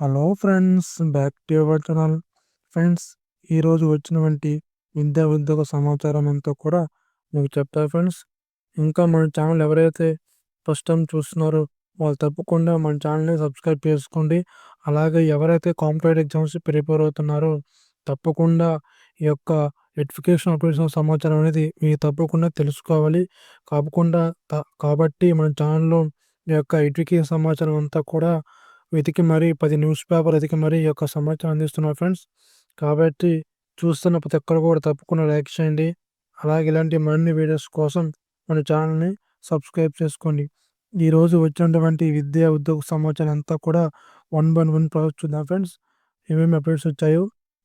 Hello friends back to your channel. Friends ఈరోజు వచ్చినటువంటి విద్యా ఉద్యోగ సమాచారం అంతా కూడా మీకు చెప్తారు ఫ్రెండ్స్. ఇంకా మన ఛానల్ ఎవరైతే ఫస్ట్ టైం చూస్తున్నారో వాళ్ళు తప్పకుండా మన ఛానల్ని సబ్స్క్రైబ్ చేసుకోండి. అలాగే ఎవరైతే కాంపిటేటివ్ ఎగ్జామ్స్ ప్రిపేర్ అవుతున్నారో తప్పకుండా ఈ యొక్క ఎడ్యుకేషన్ అప్లికేషన్ సమాచారం అనేది మీరు తప్పకుండా తెలుసుకోవాలి. కాకుండా కాబట్టి మన ఛానల్లో ఈ యొక్క ఎడ్యుకేషన్ సమాచారం అంతా కూడా వెతికి మరీ పది న్యూస్ పేపర్ వెతికి మరీ ఈ యొక్క సమాచారం అందిస్తున్నారు ఫ్రెండ్స్. కాబట్టి చూస్తున్న ప్రతి ఒక్కరు కూడా తప్పకుండా లైక్ చేయండి. అలాగే ఇలాంటి మరిన్ని వీడియోస్ కోసం మన ఛానల్ని సబ్స్క్రైబ్ చేసుకోండి. ఈరోజు వచ్చినటువంటి విద్యా ఉద్యోగ సమాచారం అంతా కూడా వన్ బై వన్ ప్రాసెస్ చూద్దాం ఫ్రెండ్స్. ఏమేమి అప్డేట్స్ వచ్చాయో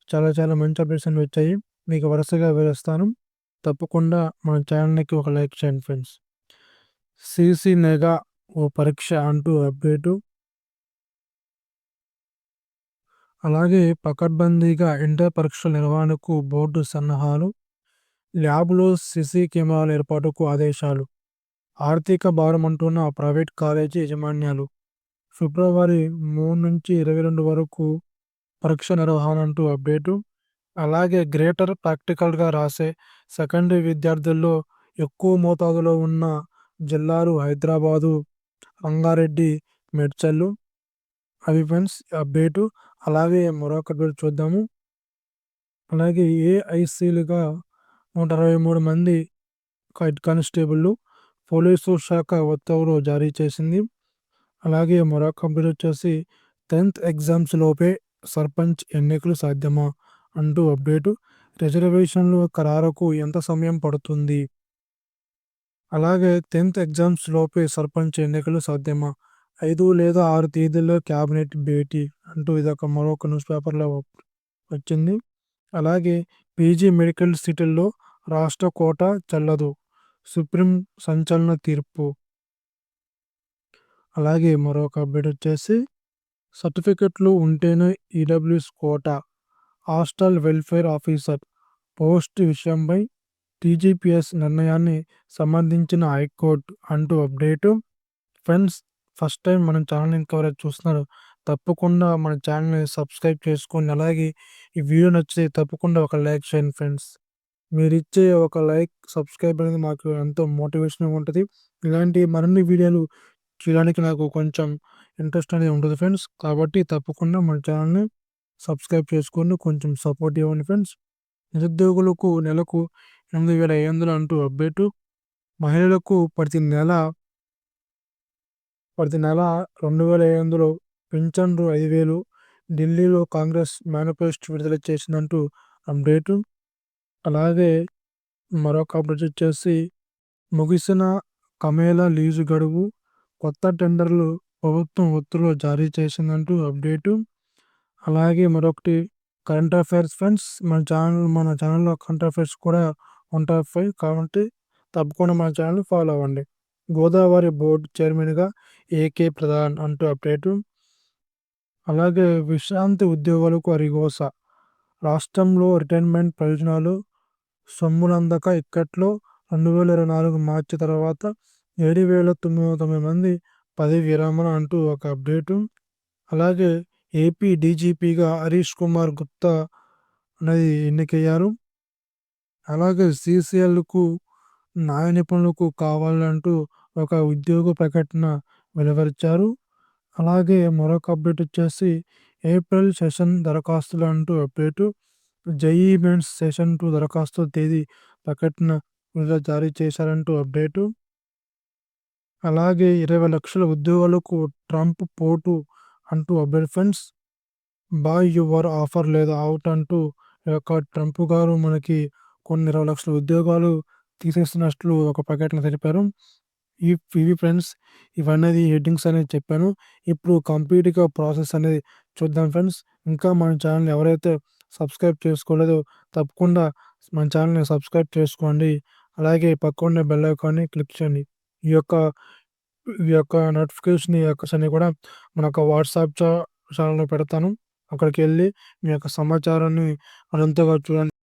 చాలా చాలా మంచి అప్డేట్స్ అన్ని వచ్చాయి. మీకు వరుసగా వివరిస్తాను. తప్పకుండా మన ఛానల్కి ఒక లైక్ చేయండి ఫ్రెండ్స్. సిసి నెగా ఓ పరీక్ష అంటూ అప్డేటు. అలాగే పకడ్బందీగా ఇంటర్ పరీక్షల నిర్వహణకు బోర్డు సన్నాహాలు ల్యాబ్లో సిసి కెమెరాల ఏర్పాటుకు ఆదేశాలు ఆర్థిక భారం అంటున్న ప్రైవేట్ కాలేజీ యాజమాన్యాలు. ఫిబ్రవరి మూడు నుంచి ఇరవై రెండు వరకు పరీక్ష నిర్వహణ అంటూ అప్డేటు. అలాగే గ్రేటర్ ప్రాక్టికల్గా రాసే సెకండరీ విద్యార్థుల్లో ఎక్కువ మోతాదులో ఉన్న జిల్లాలు హైదరాబాదు రంగారెడ్డి మేడ్చల్లు అది ఫ్రెండ్స్ అప్డేటు. అలాగే మరొకటి చూద్దాము. అలాగే ఏఐసీలుగా నూట అరవై మూడు మంది హెడ్ కానిస్టేబుళ్ళు పోలీసు శాఖ ఉత్తర్వులు జారీ చేసింది. అలాగే మరొక అప్డేట్ వచ్చేసి టెన్త్ ఎగ్జామ్స్ లోపే సర్పంచ్ ఎన్నికలు సాధ్యమా అంటూ అప్డేటు. రిజర్వేషన్లు ఖరారుకు ఎంత సమయం పడుతుంది? అలాగే టెన్త్ ఎగ్జామ్స్ లోపే సర్పంచ్ ఎన్నికలు సాధ్యమా ఐదు లేదా ఆరు తేదీల్లో క్యాబినెట్ భేటీ అంటూ ఇదొక మరొక న్యూస్ పేపర్లో వచ్చింది. అలాగే పీజీ మెడికల్ సిటీల్లో రాష్ట్ర కోట చల్లదు సుప్రీం సంచలన తీర్పు. అలాగే మరొక అప్డేట్ వచ్చేసి సర్టిఫికెట్లు ఉంటేనే EWS quota hostel welfare officer post విషయంపై టీజీపీఎస్ నిర్ణయాన్ని సంబంధించిన హైకోర్టు అంటూ అప్డేటు. ఫ్రెండ్స్ ఫస్ట్ టైం మన ఛానల్ని కవరేజ్ చూస్తున్నారు తప్పకుండా మన ఛానల్ని సబ్స్క్రైబ్ చేసుకోండి అలాగే ఈ వీడియో నచ్చితే తప్పకుండా ఒక లైక్ చేయండి ఫ్రెండ్స్. మీరు ఇచ్చే ఒక లైక్ సబ్స్క్రైబ్ అనేది మాకు ఎంతో మోటివేషన్గా ఉంటుంది. ఇలాంటి మరిన్ని వీడియోలు చేయడానికి నాకు కొంచెం ఇంట్రెస్ట్ అనేది ఉంటుంది ఫ్రెండ్స్. కాబట్టి తప్పకుండా మన ఛానల్ని సబ్స్క్రైబ్ చేసుకొని కొంచెం సపోర్ట్ ఇవ్వండి ఫ్రెండ్స్. నిరుద్యోగులకు నెలకు ఎనిమిది వేల ఐదు వందలు అంటూ అప్డేటు మహిళలకు ప్రతి నెల ప్రతి నెల రెండు వేల ఐదు వందలు పింఛన్లు ఐదు వేలు ఢిల్లీలో కాంగ్రెస్ మేనిఫెస్టో విడుదల చేసిందంటూ అప్డేటు. అలాగే మరొక అప్డేట్ వచ్చేసి ముగిసిన కమేలా లీజు గడువు కొత్త టెండర్లు ప్రభుత్వం ఒత్తులు జారీ చేసిందంటూ అప్డేటు. అలాగే మరొకటి కరెంట్ అఫైర్స్ ఫ్రెండ్స్ మన ఛానల్ మన ఛానల్లో కరెంట్ అఫైర్స్ కూడా ఉంటాయి. కాబట్టి తప్పకుండా మన ఛానల్ ఫాలో అవ్వండి. గోదావరి బోర్డు చైర్మన్గా ఏకే ప్రధాన్ అంటూ అప్డేటు. అలాగే విశ్రాంతి ఉద్యోగులకు అరిగోస. రాష్ట్రంలో రిటైర్మెంట్ ప్రయోజనాలు సొమ్ములందక ఇక్కట్లో రెండు వేల ఇరవై నాలుగు మార్చి తర్వాత ఏడు వేల తొమ్మిది వందల తొమ్మిది మంది పది విరమణ అంటూ ఒక అప్డేటు. అలాగే ఏపీ డీజీపీగా హరీష్ కుమార్ గుప్తా అనేది ఎన్నికయ్యారు. అలాగే సీసీఎల్కు న్యాయ నిపుణులకు కావాలంటూ ఒక ఉద్యోగ ప్రకటన వెలువరిచారు. అలాగే మరొక అప్డేట్ వచ్చేసి ఏప్రిల్ సెషన్ దరఖాస్తులు అంటూ update. JEE mains session two దరఖాస్తు తేదీ ప్రకటన విడుదల జారీ చేశారంటూ అప్డేటు. అలాగే ఇరవై లక్షల ఉద్యోగాలకు ట్రంప్ పోటు అంటూ update friends. Buy your offer లేదా అవుట్ అంటూ యొక్క ట్రంప్ గారు మనకి కొన్ని ఇరవై లక్షల ఉద్యోగాలు తీసేస్తున్నట్లు ఒక ప్రకటన తెలిపారు. ఈ ఇవి ఫ్రెండ్స్ ఇవన్నీ హెడ్డింగ్స్ అనేది చెప్పాను. ఇప్పుడు కంప్లీట్గా ప్రాసెస్ అనేది చూద్దాం ఫ్రెండ్స్. ఇంకా మన ఛానల్ ఎవరైతే సబ్స్క్రైబ్ చేసుకోలేదో తప్పకుండా మన ఛానల్ని సబ్స్క్రైబ్ చేసుకోండి. అలాగే పక్కన బెల్ ఐకాన్ని క్లిక్ చేయండి. ఈ యొక్క ఈ యొక్క నోటిఫికేషన్ ఈ యొక్క అన్ని కూడా మన యొక్క వాట్సాప్ ఛానల్లో పెడతాను. అక్కడికి వెళ్ళి మీ యొక్క సమాచారాన్ని అనంతగా చూడండి.